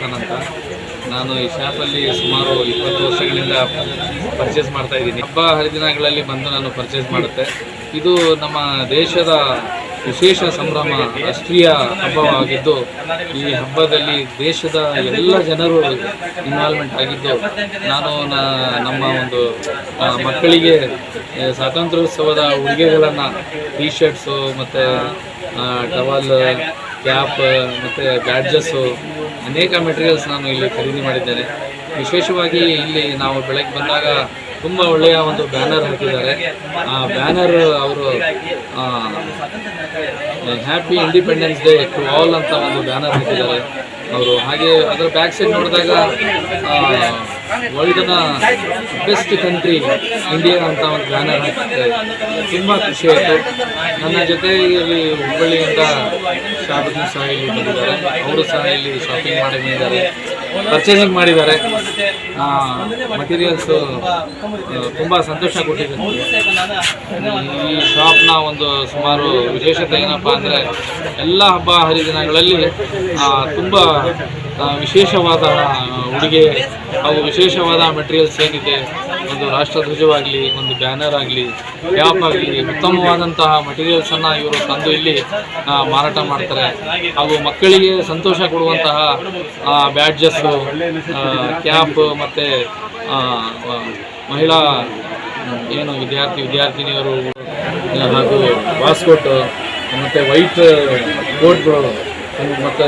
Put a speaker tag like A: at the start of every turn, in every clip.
A: ಖಾನ್ ಅಂತ. ನಾನು ಈ ಶಾಪಲ್ಲಿ ಸುಮಾರು ಇಪ್ಪತ್ತು ವರ್ಷಗಳಿಂದ ಪರ್ಚೇಸ್ ಮಾಡ್ತಾ ಇದ್ದೀನಿ. ಹಬ್ಬ ಹರಿದಿನಗಳಲ್ಲಿ ಬಂದು ನಾನು ಪರ್ಚೇಸ್ ಮಾಡುತ್ತೆ. ಇದು ನಮ್ಮ ದೇಶದ ವಿಶೇಷ ಸಂಭ್ರಮ, ರಾಷ್ಟ್ರೀಯ ಹಬ್ಬವಾಗಿದ್ದು, ಈ ಹಬ್ಬದಲ್ಲಿ ದೇಶದ ಎಲ್ಲ ಜನರು ಇನ್ವಾಲ್ವ್ಮೆಂಟ್ ಆಗಿದ್ದು, ನಾನು ನಮ್ಮ ಒಂದು ಮಕ್ಕಳಿಗೆ ಸ್ವಾತಂತ್ರ್ಯೋತ್ಸವದ ಉಡುಗೆಗಳನ್ನು ಟೀ ಶರ್ಟ್ಸು ಮತ್ತು ಟವಲ್ ಕ್ಯಾಪ್ ಮತ್ತು ಬ್ಯಾಡ್ಜಸ್ಸು ಅನೇಕ ಮೆಟೀರಿಯಲ್ಸ್ ನಾನು ಇಲ್ಲಿ ಖರೀದಿ ಮಾಡಿದ್ದೇನೆ. ವಿಶೇಷವಾಗಿ ಇಲ್ಲಿ ನಾವು ಬೆಳಗ್ಗೆ ಬಂದಾಗ ತುಂಬ ಒಳ್ಳೆಯ ಒಂದು ಬ್ಯಾನರ್ ಹಾಕಿದ್ದಾರೆ. ಆ ಬ್ಯಾನರ್ ಅವರು happy independence day to all ಅಂತ ಒಂದು ಬ್ಯಾನರ್ ಹಾಕಿದ್ದಾರೆ. ಅವರು ಹಾಗೆ ಅದರ ಬ್ಯಾಕ್ ಸೈಡ್ ನೋಡಿದಾಗ ವರ್ಲ್ಡ್ನ ಬೆಸ್ಟ್ ಕಂಟ್ರಿ ಇಂಡಿಯಾ ಅಂತ ಒಂದು ಬ್ಯಾನರ್ ಹಾಕಿದ್ದೆ ತುಂಬ ಖುಷಿ ಆಯಿತು. ನನ್ನ ಜೊತೆ ಇಲ್ಲಿ ಹುಬ್ಬಳ್ಳಿಯಿಂದ ಶಾಬುದ್ದೀನ್ ಸಹ ಇಲ್ಲಿ ಬಂದಿದ್ದಾರೆ. ಅವರು ಸಹ ಇಲ್ಲಿ ಶಾಪಿಂಗ್ ಮಾಡಿ ಬಂದಿದ್ದಾರೆ. ಪರ್ಚೇಸಿಂಗ್ ಮಾಡಿದ್ದಾರೆ. ಮಟೀರಿಯಲ್ಸು ತುಂಬ ಸಂತೋಷ ಕೊಟ್ಟಿದೆ ಈ ಶಾಪ್ನ ಒಂದು ಸುಮಾರು ವಿಶೇಷತೆ ಏನಪ್ಪ ಅಂದರೆ, ಎಲ್ಲ ಹಬ್ಬ ಹರಿದಿನಗಳಲ್ಲಿ ತುಂಬ ವಿಶೇಷವಾದ ಉಡುಗೆ, ಹಾಗೂ ವಿಶೇಷವಾದ ಮೆಟೀರಿಯಲ್ಸ್ ಏನಿದೆ, ಒಂದು ರಾಷ್ಟ್ರಧ್ವಜವಾಗಲಿ, ಒಂದು ಬ್ಯಾನರ್ ಆಗಲಿ ಕ್ಯಾಪ್ ಆಗಲಿ, ಉತ್ತಮವಾದಂತಹ ಮಟೀರಿಯಲ್ಸನ್ನು ಇವರು ತಂದು ಇಲ್ಲಿ ಮಾರಾಟ ಮಾಡ್ತಾರೆ. ಹಾಗೂ ಮಕ್ಕಳಿಗೆ ಸಂತೋಷ ಕೊಡುವಂತಹ ಬ್ಯಾಡ್ಜಸ್ಸು ಕ್ಯಾಪ್ ಮತ್ತು ಮಹಿಳಾ, ಏನು ವಿದ್ಯಾರ್ಥಿ, ವಿದ್ಯಾರ್ಥಿನಿಯರು, ಹಾಗೂ ವಾಸ್ಕೋಟ್ ಮತ್ತು ವೈಟ್ ಕೋಟ್ಗಳು ಮತ್ತು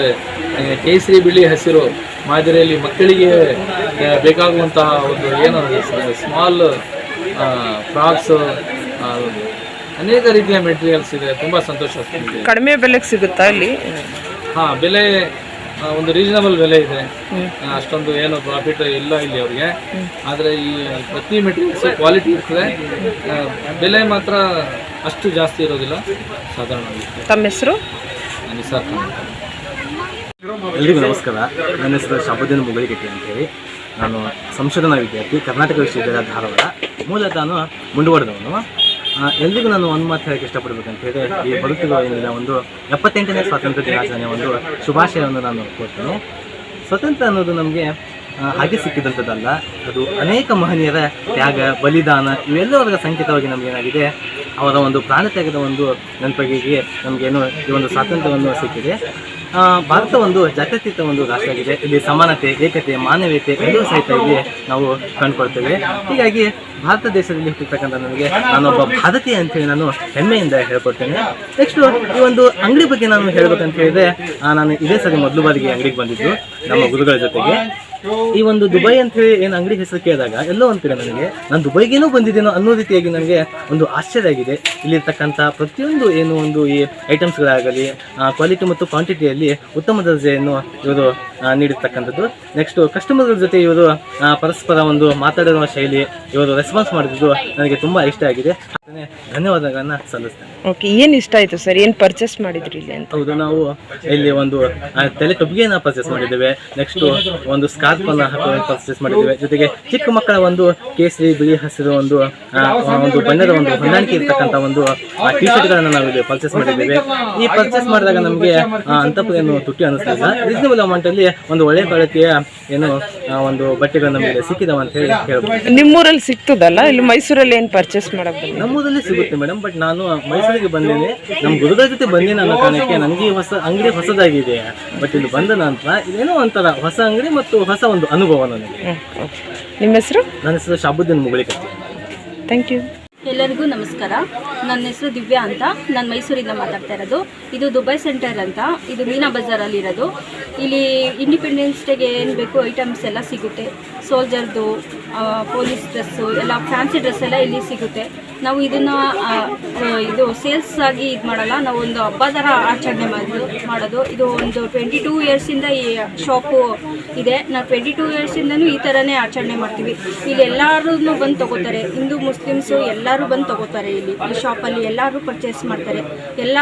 A: ಕೇಸರಿ ಬಿಳಿ ಹಸಿರು ಮಾದರಿಯಲ್ಲಿ ಮಕ್ಕಳಿಗೆ ಬೇಕಾಗುವಂತಹ ಒಂದು ಏನು ಸ್ಮಾಲ್ ಫ್ರಾಕ್ಸ್ ಅನೇಕ ರೀತಿಯ ಮೆಟೀರಿಯಲ್ಸ್ ಇದೆ. ತುಂಬ ಸಂತೋಷ ಆಗ್ತಿದೆ.
B: ಕಡಿಮೆ ಬೆಲೆಗೆ ಸಿಗುತ್ತಾ ಇಲ್ಲಿ?
A: ಹಾಂ ಬೆಲೆ ಒಂದು ರೀಸನಬಲ್ ಬೆಲೆ ಇದೆ. ಅಷ್ಟೊಂದು ಏನು ಪ್ರಾಫಿಟ್ ಇಲ್ಲ ಇಲ್ಲಿ ಅವರಿಗೆ. ಆದರೆ ಈ ಪ್ರತಿ ಮೆಟೀರಿಯಲ್ಸ್ ಕ್ವಾಲಿಟಿ ಇರ್ತದೆ. ಬೆಲೆ ಮಾತ್ರ ಅಷ್ಟು ಜಾಸ್ತಿ ಇರೋದಿಲ್ಲ ಸಾಧಾರಣವಾಗಿ.
B: ತಮ್ಮ ಹೆಸರು?
A: ನಿಸಾರ್.
C: ಎಲ್ರಿಗೂ ನಮಸ್ಕಾರ. ನನ್ನ ಹೆಸರು ಶಾಬುದ್ದೀನ್ ಅಂತ ಅಂತೇಳಿ. ನಾನು ಸಂಶೋಧನಾ ವಿದ್ಯಾರ್ಥಿ, ಕರ್ನಾಟಕ ವಿಶ್ವವಿದ್ಯಾಲಯ ಧಾರವಾಡ. ಮೂಲತಃ ನಾನು ಮುಂದುವರೆದವನು ಎಲ್ರಿಗೂ ನಾನು ಒಂದು ಮಾತು ಹೇಳಕ್ಕೆ ಇಷ್ಟಪಡ್ಬೇಕಂತ ಹೇಳಿ ಈ ಬದುಕಿರುವ ಏನಿದೆ ಒಂದು ಎಪ್ಪತ್ತೆಂಟನೇ ಸ್ವಾತಂತ್ರ್ಯ ದಿನಾಚರಣೆ ಒಂದು ಶುಭಾಶಯವನ್ನು ನಾನು ಕೊಡ್ತೇನೆ ಸ್ವತಂತ್ರ ಅನ್ನೋದು ನಮಗೆ ಹಾಗೆ ಸಿಕ್ಕಿದಂಥದ್ದಲ್ಲ. ಅದು ಅನೇಕ ಮಹನೀಯರ ತ್ಯಾಗ, ಬಲಿದಾನ, ಇವೆಲ್ಲವರ ಸಂಕೇತವಾಗಿ ನಮಗೇನಾಗಿದೆ ಅವರ ಒಂದು ಪ್ರಾಣ ತ್ಯಾಗದ ಒಂದು ನೆನಪಿಗೆ ನಮಗೇನು ಈ ಒಂದು ಸ್ವಾತಂತ್ರ್ಯವನ್ನು ಸಿಕ್ಕಿದೆ. ಭಾರತ ಒಂದು ಜಾತ್ಯತೀತ ಒಂದು ರಾಷ್ಟ್ರ ಆಗಿದೆ ಇಲ್ಲಿ ಸಮಾನತೆ, ಏಕತೆ, ಮಾನವೀಯತೆ ಎಲ್ಲವೂ ಸಹಿತ ಇಲ್ಲಿ ನಾವು ಕಂಡುಕೊಳ್ತೇವೆ. ಹೀಗಾಗಿ ಭಾರತ ದೇಶದಲ್ಲಿ ಹುಟ್ಟಿರ್ತಕ್ಕಂಥ ನನಗೆ ನಾನೊಬ್ಬ ಭಾರತೀಯ ಅಂತೇಳಿ ನಾನು ಹೆಮ್ಮೆಯಿಂದ ಹೇಳ್ಕೊಡ್ತೇನೆ. ನೆಕ್ಸ್ಟ್ ಈ ಒಂದು ಅಂಗಡಿ ಬಗ್ಗೆ ನಾನು ಹೇಳ್ಬೇಕಂತ ಹೇಳಿದ್ರೆ ನಾನು ಇದೇ ಸರಿ ಮೊದಲು ಬಾರಿಗೆ ಅಂಗಡಿಗೆ ಬಂದಿದ್ದು ನಮ್ಮ ಗುರುಗಳ ಜೊತೆಗೆ. ಈ ಒಂದು ದುಬೈ ಅಂತ ಹೇಳಿ ಏನು ಅಂಗಡಿ ಹೆಸರು ಕೇಳಿದಾಗ ಎಲ್ಲೋ ಅಂತೀರ ನನಗೆ? ನಾನು ದುಬೈಗೇನೋ ಬಂದಿದ್ದೇನೋ ಅನ್ನೋ ರೀತಿಯಾಗಿ ನನಗೆ ಒಂದು ಆಶ್ಚರ್ಯ ಆಗಿದೆ. ಇಲ್ಲಿರ್ತಕ್ಕಂಥ ಪ್ರತಿಯೊಂದು ಏನು ಒಂದು ಈ ಐಟಮ್ಸ್ಗಳಾಗಲಿ ಕ್ವಾಲಿಟಿ ಮತ್ತು ಕ್ವಾಂಟಿಟಿಯಲ್ಲಿ ಉತ್ತಮ ದರ್ಜೆಯನ್ನು ಇವರು ನೀಡಿರ್ತಕ್ಕಂಥದ್ದು. ನೆಕ್ಸ್ಟ್ ಕಸ್ಟಮರ್ಗಳ ಜೊತೆ ಇವರು ಪರಸ್ಪರ ಒಂದು ಮಾತಾಡುವ ಶೈಲಿ ಇವರು ರೆಸ್ಪಾನ್ಸ್ ಮಾಡಿದ್ದು ನನಗೆ ತುಂಬ ಇಷ್ಟ ಆಗಿದೆ. ಧನ್ಯವಾದಗಳನ್ನ ಸಲ್ಲಿಸ್ತೇನೆ.
B: ಓಕೆ ಏನು ಇಷ್ಟ ಆಯಿತು ಸರ್ ಏನು ಪರ್ಚೇಸ್ ಮಾಡಿದ್ರಿ ಇಲ್ಲಿ ಅಂತ?
C: ಹೌದು ನಾವು ಇಲ್ಲಿ ಒಂದು ತಲೆ ಟೊಬ್ಗೆನ ಪರ್ಚೇಸ್ ಮಾಡಿದ್ದೇವೆ. ನೆಕ್ಸ್ಟ್ ಒಂದು ಸ್ಕಾರ್ಫ್ ಅನ್ನ ಪರ್ಚೇಸ್ ಮಾಡಿದ್ದೇವೆ. ಜೊತೆಗೆ ಚಿಕ್ಕ ಮಕ್ಕಳ ಒಂದು ಕೇಸರಿ ಬಿಳಿ ಹಸಿರು ಒಂದು ಒಂದು ಬಣ್ಣದ ಒಂದು ಹೊಂದಾಣಿಕೆ ಇರ್ತಕ್ಕಂಥ ಒಂದು ಟಿ ಶರ್ಟ್ಗಳನ್ನು ನಾವು ಇಲ್ಲಿ ಪರ್ಚೇಸ್ ಮಾಡಿದ್ದೇವೆ. ಈ ಪರ್ಚೇಸ್ ಮಾಡಿದಾಗ ನಮಗೆ ಅಂತಪು ಏನು ತುಟ್ಟಿ ಅನಿಸ್ತಿಲ್ಲ ರೀಸನಬಲ್ ಅಮೌಂಟ್ ಅಲ್ಲಿ ಒಂದು ಒಳ್ಳೆ ಕ್ವಾಲಿಟಿಯ ಏನು ಒಂದು ಬಟ್ಟೆಗಳು ನಮಗೆ ಸಿಕ್ಕಿದವ ಅಂತ ಹೇಳಿ ಹೇಳ್ಬೋದು.
B: ನಿಮ್ಮೂರಲ್ಲಿ ಸಿಗ್ತದಲ್ಲ? ಇಲ್ಲಿ ಮೈಸೂರಲ್ಲಿ ಏನು ಪರ್ಚೇಸ್ ಮಾಡಕ್ ಬಂದ್ರಿ
C: ನಮ್ಮೂರಲ್ಲಿ ಸಿಗುತ್ತೆ ಮೇಡಮ್ ಬಟ್ ನಾನು ಮೈಸೂರಿಗೆ ಬಂದೇನೆ. ನಮ್ಮ ಗುರುಗಳ ಜೊತೆ ಬಂದೇನೆ ಅನ್ನೋ ಕಾರಣಕ್ಕೆ. ನನಗೆ ಈ ಹೊಸ ಅಂಗಡಿ ಹೊಸದಾಗಿದೆ. ಬಟ್ ಇಲ್ಲಿ ಬಂದ ನಂತರ ಇದೇನೋ ಒಂಥರ ಹೊಸ ಅಂಗಡಿ ಮತ್ತು ಹೊಸ ಒಂದು ಅನುಭವ ನನಗೆ.
B: ನಿಮ್ಮ ಹೆಸರು?
C: ನನ್ನ ಹೆಸರು ಶಾಬುದ್ದೀನ್ ಮುಗಳಿಕ
B: ಥ್ಯಾಂಕ್ ಯು
D: ಎಲ್ಲರಿಗೂ ನಮಸ್ಕಾರ. ನನ್ನ ಹೆಸರು ದಿವ್ಯಾ ಅಂತ. ನಾನು ಮೈಸೂರಿಂದ ಮಾತಾಡ್ತಾ ಇರೋದು. ಇದು ದುಬೈ ಸೆಂಟರ್ ಅಂತ. ಇದು ಮೀನಾ ಬಜಾರಲ್ಲಿ ಇರೋದು. ಇಲ್ಲಿ ಇಂಡಿಪೆಂಡೆನ್ಸ್ ಡೇಗೆ ಏನು ಬೇಕು ಐಟಮ್ಸ್ ಎಲ್ಲ ಸಿಗುತ್ತೆ. ಸೋಲ್ಜರ್ದು ಪೊಲೀಸ್ ಡ್ರೆಸ್ಸು, ಎಲ್ಲ ಫ್ಯಾನ್ಸಿ ಡ್ರೆಸ್ ಎಲ್ಲ ಇಲ್ಲಿ ಸಿಗುತ್ತೆ. ನಾವು ಇದನ್ನು ಇದು ಸೇಲ್ಸ್ ಆಗಿ ಇದು ಮಾಡಲ್ಲ. ನಾವು ಒಂದು ಹಬ್ಬ ಥರ ಆಚರಣೆ ಮಾಡೋದು ಮಾಡೋದು. ಇದು ಒಂದು ಟ್ವೆಂಟಿ ಟೂ ಇಯರ್ಸಿಂದ ಈ ಶಾಪು ಇದೆ. ನಾವು ಟ್ವೆಂಟಿ ಟೂ ಇಯರ್ಸಿಂದನೂ ಈ ಥರನೇ ಆಚರಣೆ ಮಾಡ್ತೀವಿ. ಇಲ್ಲಿ ಎಲ್ಲರೂ ಬಂದು ತಗೋತಾರೆ. ಹಿಂದೂ, ಮುಸ್ಲಿಮ್ಸು ಎಲ್ಲರೂ ಬಂದು ತಗೋತಾರೆ ಇಲ್ಲಿ ಈ ಶಾಪಲ್ಲಿ ಎಲ್ಲರೂ ಪರ್ಚೇಸ್ ಮಾಡ್ತಾರೆ. ಎಲ್ಲ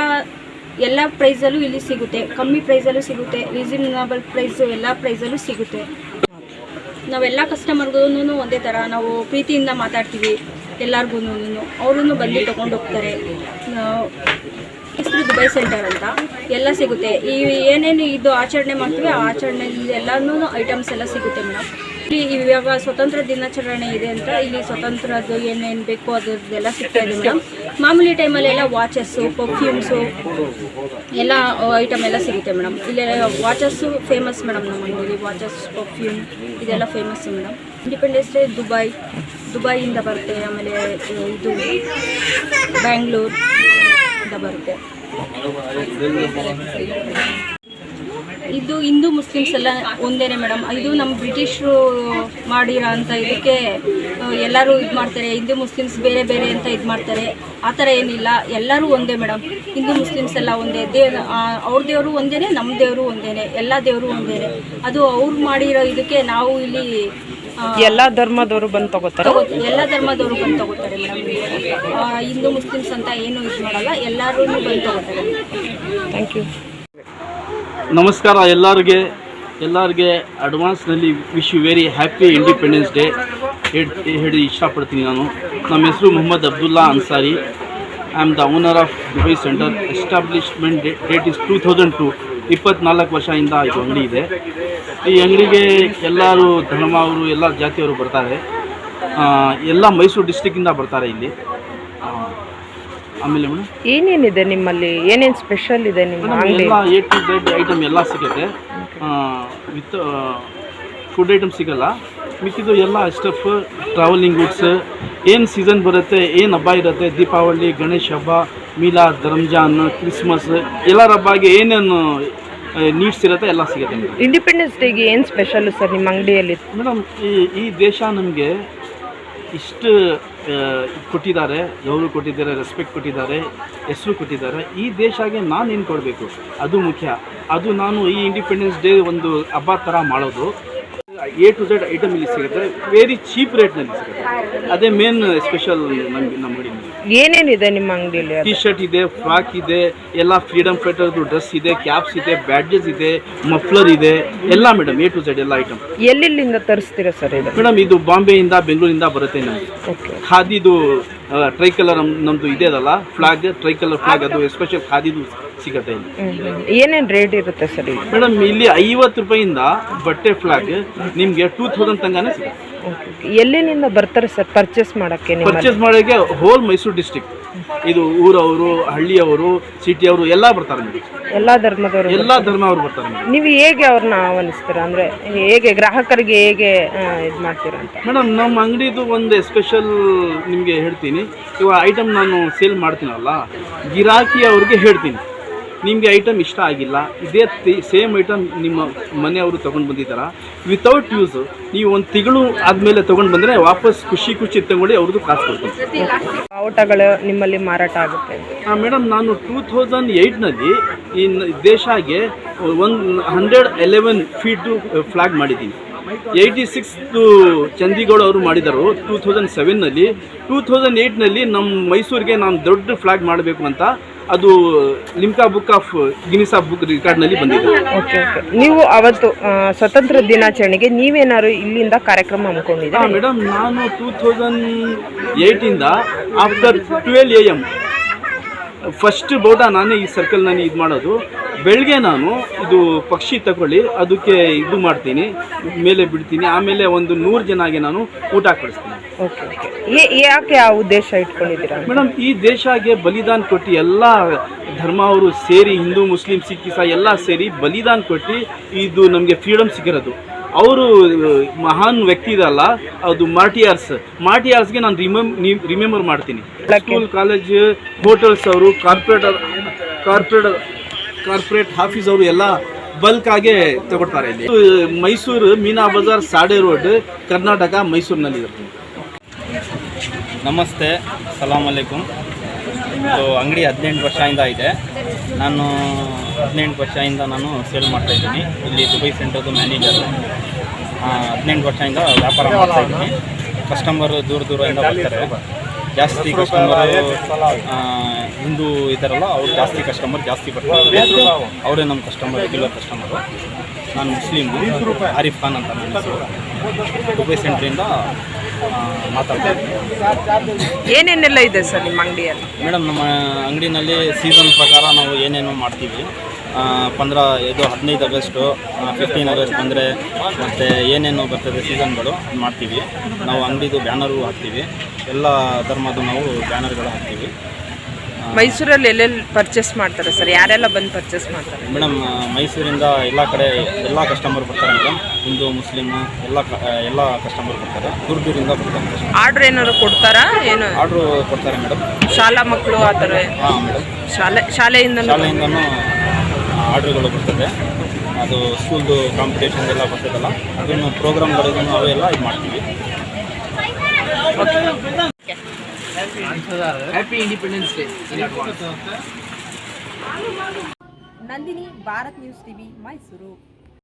D: ಎಲ್ಲ ಪ್ರೈಸಲ್ಲೂ ಇಲ್ಲಿ ಸಿಗುತ್ತೆ. ಕಮ್ಮಿ ಪ್ರೈಸಲ್ಲೂ ಸಿಗುತ್ತೆ. ರೀಸನಬಲ್ ಪ್ರೈಸು ಎಲ್ಲ ಪ್ರೈಸಲ್ಲೂ ಸಿಗುತ್ತೆ. ನಾವೆಲ್ಲ ಕಸ್ಟಮರ್ಗೂ ಒಂದೇ ಥರ ನಾವು ಪ್ರೀತಿಯಿಂದ ಮಾತಾಡ್ತೀವಿ ಎಲ್ಲರಿಗೂ ಅವರೂ ಬಂದು ತೊಗೊಂಡು ಹೋಗ್ತಾರೆ. ಹೆಸರು ದುಬೈ ಸೆಂಟರ್ ಅಂತ. ಎಲ್ಲ ಸಿಗುತ್ತೆ. ಈ ಏನೇನು ಇದು ಆಚರಣೆ ಮಾಡ್ತೀವಿ, ಆ ಆಚರಣೆಯಲ್ಲಿ ಎಲ್ಲಾನು ಐಟಮ್ಸ್ ಎಲ್ಲ ಸಿಗುತ್ತೆ ಮೇಡಮ್. ಇವಾಗ ಸ್ವತಂತ್ರ ದಿನಾಚರಣೆ ಇದೆ ಅಂತ ಇಲ್ಲಿ ಸ್ವತಂತ್ರದ್ದು ಏನೇನು ಬೇಕು ಅದರದ್ದೆಲ್ಲ ಸಿಗ್ತಾ ಇದೆ ಮೇಡಮ್. ಮಾಮೂಲಿ ಟೈಮಲ್ಲೆಲ್ಲ ವಾಚಸ್ಸು ಪರ್ಫ್ಯೂಮ್ಸು ಎಲ್ಲ ಐಟಮ್ ಎಲ್ಲ ಸಿಗುತ್ತೆ ಮೇಡಮ್. ಇಲ್ಲಿ ವಾಚಸ್ಸು ಫೇಮಸ್ ಮೇಡಮ್ ನಮ್ಮ ಅಂಗಡಿಲಿ ವಾಚಸ್ ಪರ್ಫ್ಯೂಮ್ ಇದೆಲ್ಲ famous madam. Independence day Dubai ದುಬೈಯಿಂದ ಬರುತ್ತೆ, ಆಮೇಲೆ ಇದು ಬ್ಯಾಂಗ್ಳೂರ್ ಇಂದ ಬರುತ್ತೆ. ಇದು ಹಿಂದೂ ಮುಸ್ಲಿಮ್ಸ್ ಎಲ್ಲ ಒಂದೇನೆ ಮೇಡಮ್. ಇದು ನಮ್ಮ ಬ್ರಿಟಿಷರು ಮಾಡಿರೋ ಅಂತ ಇದಕ್ಕೆ ಎಲ್ಲರೂ ಇದು ಮಾಡ್ತಾರೆ. ಹಿಂದೂ ಮುಸ್ಲಿಮ್ಸ್ ಬೇರೆ ಬೇರೆ ಅಂತ ಇದು ಮಾಡ್ತಾರೆ. ಆ ಥರ ಏನಿಲ್ಲ. ಎಲ್ಲರೂ ಒಂದೇ ಮೇಡಮ್. ಹಿಂದೂ ಮುಸ್ಲಿಮ್ಸ್ ಎಲ್ಲ ಒಂದೇ. ದೇ ಅವ್ರ ದೇವರು ಒಂದೇ ನಮ್ಮ ದೇವರು ಒಂದೇ ಎಲ್ಲ ದೇವರು ಒಂದೇ ಅದು ಅವ್ರು ಮಾಡಿರೋ ಇದಕ್ಕೆ ನಾವು ಇಲ್ಲಿ
B: ಎಲ್ಲ ಧರ್ಮದವರು ಬಂದು ತಗೋತಾರೆ?
D: ತಗೋ ಎಲ್ಲ ಧರ್ಮದವರು ಬಂದು ತಗೋತಾರೆ ಮೇಡಮ್. ಹಿಂದೂ ಮುಸ್ಲಿಮ್ಸ್ ಅಂತ ಏನು ಇದು ಮಾಡಲ್ಲ. ಎಲ್ಲರೂ ಬಂದು ತಗೋತಾರೆ.
B: ಥ್ಯಾಂಕ್ ಯು
E: ನಮಸ್ಕಾರ ಎಲ್ಲರಿಗೆ. ಎಲ್ಲರಿಗೆ ಅಡ್ವಾನ್ಸ್ನಲ್ಲಿ wish you very happy independence day ಹೇಳಿ ಹೇಳಿ ಇಷ್ಟಪಡ್ತೀನಿ ನಾನು. ನಮ್ಮ ಹೆಸರು Mohammed Abdullah Ansari. I am the owner of Dubai centre establishment date is two thousand two ಇಪ್ಪತ್ನಾಲ್ಕು ವರ್ಷದಿಂದ ಇದು ಅಂಗಡಿ ಇದೆ. ಈ ಅಂಗಡಿಗೆ ಎಲ್ಲರೂ ಧರ್ಮ ಅವರು, ಎಲ್ಲ ಜಾತಿಯವರು ಬರ್ತಾರೆ. ಎಲ್ಲ ಮೈಸೂರು ಡಿಸ್ಟಿಕ್ಕಿಂದ ಬರ್ತಾರೆ ಇಲ್ಲಿ. ಆಮೇಲೆ ಮೇಡಮ್?
B: ಏನೇನಿದೆ ನಿಮ್ಮಲ್ಲಿ? ಏನೇನು ಸ್ಪೆಷಲ್ ಇದೆ ನಿಮ್ಮ
E: ಮೇಡಮ್
B: ಅಂಗಡಿ
E: ಎಲ್ಲ ಎ ಟು ಝೆಡ್ ಐಟಮ್ ಎಲ್ಲ ಸಿಗುತ್ತೆ. ವಿತ್ ಫುಡ್ ಐಟಮ್ ಸಿಗಲ್ಲ. ಮಿಕ್ಕಿದ್ದು ಎಲ್ಲ ಸ್ಟಫ್ ಟ್ರಾವೆಲಿಂಗ್ ಗುಡ್ಸ್ ಏನು ಸೀಸನ್ ಬರುತ್ತೆ ಏನು ಹಬ್ಬ ಇರುತ್ತೆ ದೀಪಾವಳಿ ಗಣೇಶ ಹಬ್ಬ ಮೀಲಾದ್ ರಂಜಾನ್ ಕ್ರಿಸ್ಮಸ್ ಎಲ್ಲರ ಹಬ್ಬಗೆ ಏನೇನು ನೀಡ್ಸ್ ಇರುತ್ತೆ ಎಲ್ಲ ಸಿಗುತ್ತೆ ಮೇಡಮ್.
B: ಇಂಡಿಪೆಂಡೆನ್ಸ್ ಡೇಗೆ ಏನು ಸ್ಪೆಷಲ್ ಸರ್ ನಿಮ್ಮ ಅಂಗಡಿಯಲ್ಲಿ?
E: ಮೇಡಮ್ ಈ ಈ ದೇಶ ನಮಗೆ ಇಷ್ಟು ಕೊಟ್ಟಿದ್ದಾರೆ, ಗೌರವ ಕೊಟ್ಟಿದ್ದಾರೆ ರೆಸ್ಪೆಕ್ಟ್ ಕೊಟ್ಟಿದ್ದಾರೆ, ಹೆಸರು ಕೊಟ್ಟಿದ್ದಾರೆ. ಈ ದೇಶಗೆ ನಾನು ಏನು ಕೊಡಬೇಕು ಅದು ಮುಖ್ಯ. ಅದು ನಾನು ಈ ಇಂಡಿಪೆಂಡೆನ್ಸ್ ಡೇ ಒಂದು ಹಬ್ಬ ಥರ ಮಾಡೋದು. ಎ ಟು ಝೆಡ್ ಐಟಮ್ ಇಲ್ಲಿ ಸಿಗುತ್ತೆ. ವೆರಿ ಚೀಪ್ ರೇಟ್ನಲ್ಲಿ ಸಿಗುತ್ತೆ. ಅದೇ ಮೇನ್ ಸ್ಪೆಷಲ್ ನಮಗೆ ನಮ್ಮ
B: ಏನೇನಿದೆ ನಿಮ್ಮ ಅಂಗಡಿಯಲ್ಲಿ
E: ಟಿ ಶರ್ಟ್ ಇದೆ ಫ್ರಾಕ್ ಇದೆ ಎಲ್ಲ ಫ್ರೀಡಮ್ ಫೈಟರ್ದು ಡ್ರೆಸ್ ಇದೆ ಕ್ಯಾಪ್ಸ್ ಇದೆ ಬ್ಯಾಡ್ಜಸ್ ಇದೆ ಮಫ್ಲರ್ ಇದೆ ಎಲ್ಲ ಮೇಡಮ್ ಎ ಟು ಝೆಡ್ ಎಲ್ಲ ಐಟಮ್
B: ಎಲ್ಲೆಲ್ಲಿಂದ ತರಿಸ್ತೀರಾ ಸರ್ ಇದು?
E: ಮೇಡಮ್ ಇದು ಬಾಂಬೆಯಿಂದ ಬೆಂಗಳೂರಿಂದ ಬರುತ್ತೆ ನಮಗೆ. ಖಾದಿದು ಟ್ರೈ ಕಲರ್ ನಮ್ಮದು ಇದೆ ಅಲ್ಲ ಫ್ಲಾಗ್ ಟ್ರೈ ಕಲರ್ ಫ್ಲಾಗ್ ಅದು ಎಸ್ಪೆಷಲ್ ಖಾದಿದು ಸಿಗುತ್ತೆ ಇಲ್ಲಿ.
B: ಏನೇನು ರೇಟ್ ಇರುತ್ತೆ ಸರ್
E: ಮೇಡಮ್ ಇಲ್ಲಿ ಐವತ್ತು ರೂಪಾಯಿಂದ ಬಟ್ಟೆ ಫ್ಲಾಗ್ ನಿಮಗೆ ಟೂ ತೌಸಂಡ್ ತನಕನೇ ಸಿಗುತ್ತೆ.
B: ಎಲ್ಲಿನಿಂದ ಬರ್ತಾರೆ ಸರ್ ಪರ್ಚೇಸ್ ಮಾಡೋಕ್ಕೆ
E: ಪರ್ಚೇಸ್ ಮಾಡೋಕ್ಕೆ ಹೋಲ್ ಮೈಸೂರು ಡಿಸ್ಟಿಕ್ ಇದು ಊರವರು ಹಳ್ಳಿಯವರು ಸಿಟಿಯವರು ಎಲ್ಲ ಬರ್ತಾರೆ ನಿಮಗೆ
B: ಎಲ್ಲ ಧರ್ಮದವರು
E: ಎಲ್ಲ ಧರ್ಮ ಅವರು ಬರ್ತಾರೆ
B: ನೀವು ಹೇಗೆ ಅವ್ರನ್ನ ಆಹ್ವಾನಿಸ್ತೀರಾ? ಅಂದರೆ ಹೇಗೆ ಗ್ರಾಹಕರಿಗೆ ಹೇಗೆ ಇದು ಮಾಡ್ತೀರಾ ಅಂತ?
E: ಮೇಡಮ್ ನಮ್ಮ ಅಂಗಡಿದು ಒಂದು ಸ್ಪೆಷಲ್ ನಿಮಗೆ ಹೇಳ್ತೀನಿ. ಇವಾಗ ಐಟಮ್ ನಾನು ಸೇಲ್ ಮಾಡ್ತೀನಲ್ಲ ಗಿರಾಕಿ ಅವ್ರಿಗೆ ಹೇಳ್ತೀನಿ. ನಿಮಗೆ ಐಟಮ್ ಇಷ್ಟ ಆಗಿಲ್ಲ ಇದೇ ಸೇಮ್ ಐಟಮ್ ನಿಮ್ಮ ಮನೆಯವರು ತೊಗೊಂಡು ಬಂದಿದ್ದಾರೆ? ವಿತೌಟ್ ಯೂಸ್ ನೀವು ಒಂದು ತಿಂಗಳು ಆದಮೇಲೆ ತೊಗೊಂಡು ಬಂದರೆ ವಾಪಸ್ ಖುಷಿ ಖುಷಿ ತಗೊಂಡು ಅವ್ರದ್ದು ಕಾಸು ಕೊಡ್ತೀನಿ
B: ಬಾವುಟಗಳು ನಿಮ್ಮಲ್ಲಿ ಮಾರಾಟ ಆಗುತ್ತೆ
E: ಮೇಡಮ್ ನಾನು ಟೂ ತೌಸಂಡ್ ಏಯ್ಟ್ನಲ್ಲಿ ಈ ದೇಶಾಗೆ ಒಂದು ಹಂಡ್ರೆಡ್ ಎಲೆವೆನ್ ಫೀಟು ಫ್ಲಾಗ್ ಮಾಡಿದ್ದೀನಿ. ಏಯ್ಟಿ ಸಿಕ್ಸ್ದು ಚಂದಿಗೌಡ ಅವರು ಮಾಡಿದರು ಟೂ ತೌಸಂಡ್ ಸೆವೆನ್ನಲ್ಲಿ ಟೂ ತೌಸಂಡ್ ಏಯ್ಟ್ನಲ್ಲಿ ನಮ್ಮ ಮೈಸೂರಿಗೆ ನಾನು ದೊಡ್ಡ ಫ್ಲಾಗ್ ಮಾಡಬೇಕು ಅಂತ ಅದು ಲಿಮ್ಕಾ ಬುಕ್ ಆಫ್ ಗಿನಿಸಾ ಬುಕ್ ರಿಕಾರ್ಡ್ನಲ್ಲಿ ಬಂದಿದೆ.
B: Okay okay. ನೀವು ಅವತ್ತು ಆ, ಸ್ವತಂತ್ರ ದಿನಾಚರಣೆಗೆ ನೀವೇನಾದ್ರು ಇಲ್ಲಿಂದ ಕಾರ್ಯಕ್ರಮ ಹಮ್ಮಿಕೊಂಡಿದ್ದೀರಾ?
E: ಮೇಡಮ್ ನಾನು two thousand ಏಯ್ಟಿಂದ after twelve A M first ಬೋಟ ನಾನೇ ಈ ಸರ್ಕಲ್ ನಾನು ಇದು ಮಾಡೋದು. ಬೆಳಗ್ಗೆ ನಾನು ಇದು ಪಕ್ಷಿ ತಗೊಳ್ಳಿ ಅದಕ್ಕೆ ಇದು ಮಾಡ್ತೀನಿ ಮೇಲೆ ಬಿಡ್ತೀನಿ ಆಮೇಲೆ ಒಂದು ನೂರು ಜನಗೆ ನಾನು ಊಟ ಕೊಡಿಸ್ತೀನಿ
B: ಓಕೆ ಓಕೆ ಯಾಕೆ ಆ ಉದ್ದೇಶ ಇಟ್ಕೊಂಡಿದ್ದೀರಾ?
E: ಮೇಡಮ್ ಈ ದೇಶಗೆ ಬಲಿದಾನ ಕೊಟ್ಟು ಎಲ್ಲ ಧರ್ಮ ಅವರು ಸೇರಿ ಹಿಂದೂ ಮುಸ್ಲಿಂ ಸಿಖ್ ಇಸಾ ಎಲ್ಲ ಸೇರಿ ಬಲಿದಾನ ಕೊಟ್ಟು ಇದು ನಮಗೆ ಫ್ರೀಡಮ್ ಸಿಕ್ಕಿರೋದು ಅವರು ಮಹಾನ್ ವ್ಯಕ್ತಿ ಇದಲ್ಲ, ಅದು ಮಾರ್ಟಿಯಾರ್ಸ್. ಮಾರ್ಟಿಯಾರ್ಸ್ಗೆ ನಾನು ರಿಮೆಮ್ ರಿಮೆಂಬರ್ ಮಾಡ್ತೀನಿ. ಸ್ಕೂಲ್, ಕಾಲೇಜ್, ಹೋಟೆಲ್ಸ್ ಅವರು, ಕಾರ್ಪೊರೇಟ್ ಕಾರ್ಪೊರೇಟ್ ಕಾರ್ಪೊರೇಟ್ ಆಫೀಸ್ ಅವರು ಎಲ್ಲ ಬಲ್ಕ್ ಆಗಿ ತಗೊಳ್ತಾರೆ ಇಲ್ಲಿ. ಮೈಸೂರು ಮೀನಾ ಬಜಾರ್ ಸಾಡೆ ರೋಡ್, ಕರ್ನಾಟಕ ಮೈಸೂರಿನಲ್ಲಿ ಇರುತ್ತೆ
F: ನಮಸ್ತೆ, ಸಲಾಮ್ ಅಲೈಕುಮ್. ಅಂಗಡಿ ಹದಿನೆಂಟು ವರ್ಷದಿಂದ ಇದೆ. ನಾನು ಹದಿನೆಂಟು ವರ್ಷದಿಂದ ನಾನು ಸೇಲ್ ಮಾಡ್ತಾ ಇದ್ದೀನಿ. ಇಲ್ಲಿ ದುಬೈ ಸೆಂಟರ್ದು ಮ್ಯಾನೇಜರು. ಹದಿನೆಂಟು ವರ್ಷದಿಂದ ವ್ಯಾಪಾರ ಮಾಡ್ತಾ ಇದ್ದೀನಿ. ಕಸ್ಟಮರು ದೂರ ದೂರದಿಂದ ಬರ್ತಾರೆ. ಜಾಸ್ತಿ ಕಸ್ಟಮರು ಹಿಂದೂ ಇದ್ದಾರಲ್ಲ ಅವ್ರು ಜಾಸ್ತಿ ಕಸ್ಟಮರ್ ಜಾಸ್ತಿ ಬರ್ತಾರೆ. ಅವರೇ ನಮ್ಮ ಕಸ್ಟಮರ್ ರೆಗ್ಯುಲರ್ ಕಸ್ಟಮರು. ನಾನು ಮುಸ್ಲಿಮ್. ಆರಿಫ್ ಖಾನ್ ಅಂತ ನನ್ನ ಹೆಸರು. ದುಬೈ ಸೆಂಟ್ರಿಂದ ಮಾತಾಡ್ತಾ ಇದ್ದೀನಿ.
B: ಏನೇನೆಲ್ಲ ಇದೆ ಸರ್ ನಿಮ್ಮ ಅಂಗಡಿಯಲ್ಲಿ?
F: ಮೇಡಮ್ ನಮ್ಮ ಅಂಗಡಿನಲ್ಲಿ ಸೀಸನ್ ಪ್ರಕಾರ ನಾವು ಏನೇನು ಮಾಡ್ತೀವಿ. ಪಂದ್ರ ಇದು ಹದಿನೈದು ಆಗಸ್ಟು ಫಿಫ್ಟೀನ್ ಆಗಸ್ಟ್ ಬಂದರೆ ಮತ್ತು ಏನೇನು ಬರ್ತದೆ ಸೀಸನ್ಗಳು ಮಾಡ್ತೀವಿ. ನಾವು ಅಂಗಡಿದು ಬ್ಯಾನರು ಹಾಕ್ತೀವಿ. ಎಲ್ಲ ಧರ್ಮದ್ದು ನಾವು ಬ್ಯಾನರ್ಗಳು ಹಾಕ್ತೀವಿ.
B: ಮೈಸೂರಲ್ಲಿ ಎಲ್ಲೆಲ್ಲಿ ಪರ್ಚೇಸ್ ಮಾಡ್ತಾರೆ ಸರ್? ಯಾರೆಲ್ಲ ಬಂದು ಪರ್ಚೇಸ್ ಮಾಡ್ತಾರೆ?
F: ಮೇಡಮ್ ಮೈಸೂರಿಂದ ಎಲ್ಲ ಕಡೆ ಎಲ್ಲ ಕಸ್ಟಮರ್ ಬರ್ತಾರೆ ಮೇಡಮ್. ಹಿಂದೂ ಮುಸ್ಲಿಮ್ ಎಲ್ಲ ಎಲ್ಲ ಕಸ್ಟಮರ್ ಬರ್ತಾರೆ. ದೂರ ದೂರಿಂದ ಬರ್ತಾರೆ
B: ಆರ್ಡ್ರ್ ಏನಾದ್ರು ಕೊಡ್ತಾರಾ? ಏನು?
F: ಆರ್ಡ್ರು ಕೊಡ್ತಾರೆ ಮೇಡಮ್.
B: ಶಾಲಾ ಮಕ್ಕಳು ಆ ಥರ?
F: ಹಾಂ ಮೇಡಮ್.
B: ಶಾಲೆ ಶಾಲೆಯಿಂದ
F: ಶಾಲೆಯಿಂದನೂ ಆರ್ಡ್ರುಗಳು ಬರ್ತದೆ. ಅದು ಸ್ಕೂಲ್ದು ಕಾಂಪಿಟೇಷನ್ ಎಲ್ಲ ಬರ್ತದಲ್ಲ ಅದನ್ನು ಪ್ರೋಗ್ರಾಮ್ಗಳಿಗೂ ಅವೆಲ್ಲ ಇದು ಮಾಡ್ತೀವಿ.
A: Happy independence day
B: Nandini Bharat news TV Mysuru.